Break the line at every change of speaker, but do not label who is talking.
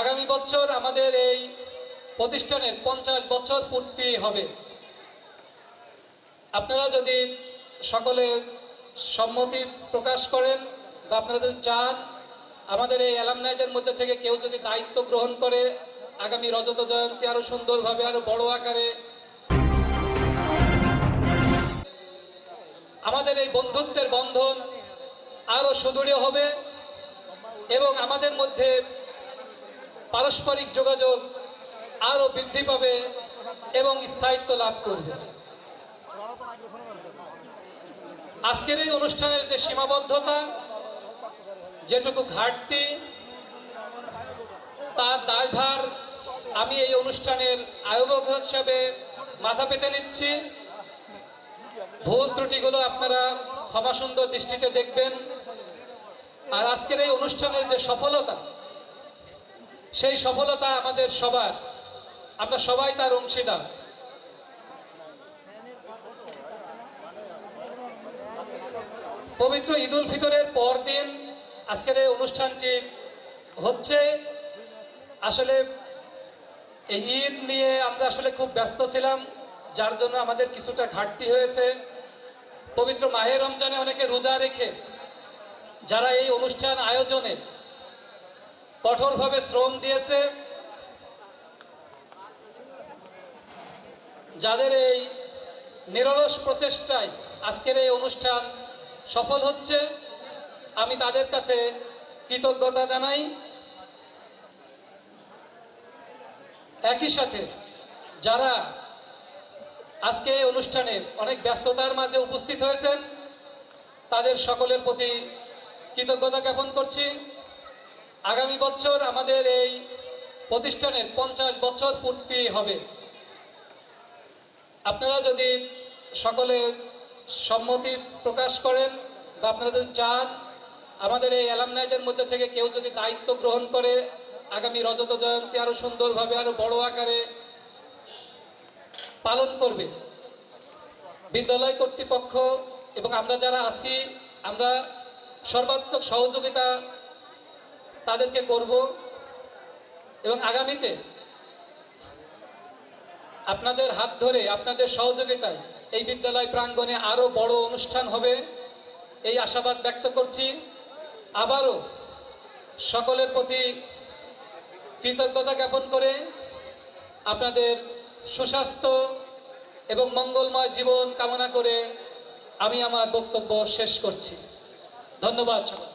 আগামী বছর আমাদের এই প্রতিষ্ঠানের পঞ্চাশ বছর পূর্তি হবে। আপনারা যদি সকলে সম্মতি প্রকাশ করেন বা আপনারা যদি চান, আমাদের এই অ্যালামনাইদের মধ্যে থেকে কেউ যদি দায়িত্ব গ্রহণ করে, আগামী রজত জয়ন্তী আরও সুন্দরভাবে, আরও বড় আকারে। আমাদের এই বন্ধুত্বের বন্ধন আরও সুদৃঢ় হবে এবং আমাদের মধ্যে পারস্পরিক যোগাযোগ আরও বৃদ্ধি পাবে এবং স্থায়িত্ব লাভ করবে। আজকের এই অনুষ্ঠানের যে সীমাবদ্ধতা, যেটুকু ঘাটতি, তার দায়ভার আমি এই অনুষ্ঠানের আয়োজক হিসাবে মাথা পেতে নিচ্ছি। ভুল ত্রুটিগুলো আপনারা ক্ষমাসুন্দর দৃষ্টিতে দেখবেন। আর আজকের এই অনুষ্ঠানের যে সফলতা সেই সফলতা আমাদের সবার। আমরা সবাই তার অংশীদার। পবিত্র ঈদুল ফিতরের পর দিন আজকের এই অনুষ্ঠানটি হচ্ছে, আসলে এই ঈদ নিয়ে আমরা আসলে খুব ব্যস্ত ছিলাম, যার জন্য আমাদের কিছুটা ঘাটতি হয়েছে। পবিত্র মাহে রমজানে অনেকে রোজা রেখে যারা এই অনুষ্ঠান আয়োজনে কঠোরভাবে শ্রম দিয়েছে। যাদের এই নিরলস প্রচেষ্টায় আজকের এই অনুষ্ঠান সফল হচ্ছে, আমি তাদের কাছে কৃতজ্ঞতা জানাই। একই সাথে যারা আজকে এই অনুষ্ঠানের অনেক ব্যস্ততার মাঝে উপস্থিত হয়েছেন, তাদের সকলের প্রতি কৃতজ্ঞতা জ্ঞাপন করছি। আগামী বছর আমাদের এই প্রতিষ্ঠানের পঞ্চাশ বছর পূর্তি হবে। আপনারা যদি সকলে সম্মতি প্রকাশ করেন বা আপনারা যদি চান, আমাদের এই অ্যালামনাইদের মধ্যে থেকে কেউ যদি দায়িত্ব গ্রহণ করে, আগামী রজত জয়ন্তী আরও সুন্দরভাবে, আরও বড় আকারে পালন করবে। বিদ্যালয় কর্তৃপক্ষ এবং আমরা যারা আছি, আমরা সর্বাত্মক সহযোগিতা তাদেরকে করব এবং আগামীতে আপনাদের হাত ধরে, আপনাদের সহযোগিতায় এই বিদ্যালয় প্রাঙ্গণে আরও বড় অনুষ্ঠান হবে। এই আশাবাদ ব্যক্ত করছি। আবারও সকলের প্রতি কৃতজ্ঞতা জ্ঞাপন করে আপনাদের সুস্বাস্থ্য এবং মঙ্গলময় জীবন কামনা করে আমি আমার বক্তব্য শেষ করছি। ধন্যবাদ সকল